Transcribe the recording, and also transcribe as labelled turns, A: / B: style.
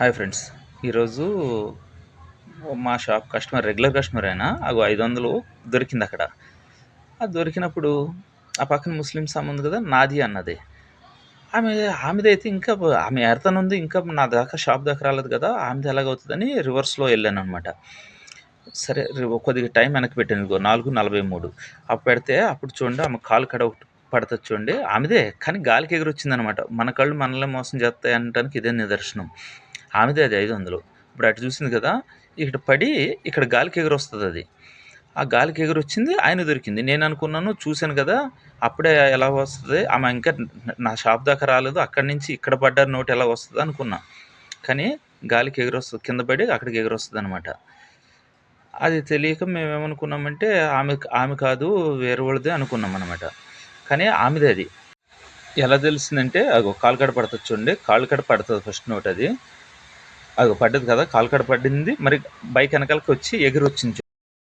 A: Hi friends. ఈరోజు మా shop customer regular customer అయినా అగో ఐదు వందలు దొరికింది అక్కడ. అది దొరికినప్పుడు ఆ పక్కన ముస్లిం సామ్ ఉంది కదా నాది అన్నది. ఆమె ఆమెది అయితే ఇంకా ఆమె ఎడతను ఉంది ఇంకా నా దాకా షాప్ దాకా రాలేదు కదా ఆమెది ఎలాగవుతుందని రివర్స్లో వెళ్ళాను అనమాట సరే రి- కొద్దిగా టైం వెనక్కి పెట్టాను ఇదిగో నాలుగు నలభై మూడు. అప్పుడు పెడితే అప్పుడు చూడండి ఆమె కాలు కడ ఒకటి పడుతుంది చూడండి ఆమెదే కానీ గాలికి ఎగురొచ్చిందనమాట మన కళ్ళు మనల్ని మోసం చేస్తాయి అనడానికి ఇదే నిదర్శనం. ఆమెదే అది ఐదు వందలు. ఇప్పుడు అటు చూసింది కదా ఇక్కడ పడి ఇక్కడ గాలికి ఎగురు వస్తుంది అది. ఆ గాలికి ఎగురు వచ్చింది ఆయన దొరికింది. నేను అనుకున్నాను చూశాను కదా అప్పుడే ఎలా వస్తుంది ఆమె ఇంకా నా షాప్ దాకా రాలేదు అక్కడి నుంచి ఇక్కడ పడ్డ నోట్ ఎలా వస్తుంది అనుకున్నా. కానీ గాలికి ఎగురు వస్తుంది కింద పడి అక్కడికి ఎగురు వస్తుంది అనమాట అది తెలియక మేము ఏమనుకున్నామంటే ఆమె ఆమె కాదు వేరే వాళ్ళదే అనుకున్నాం అనమాట కానీ ఆమెదే అది. ఎలా తెలిసిందంటే అగో కాలు కడ పడుతుంది చూడండి కాలు కడ పడుతుంది ఫస్ట్ నోట్ అది అది పడ్డది కదా కాలు కడ పడింది. మరి బైక్ వెనకాలకి వచ్చి ఎగిరొచ్చింది వచ్చింది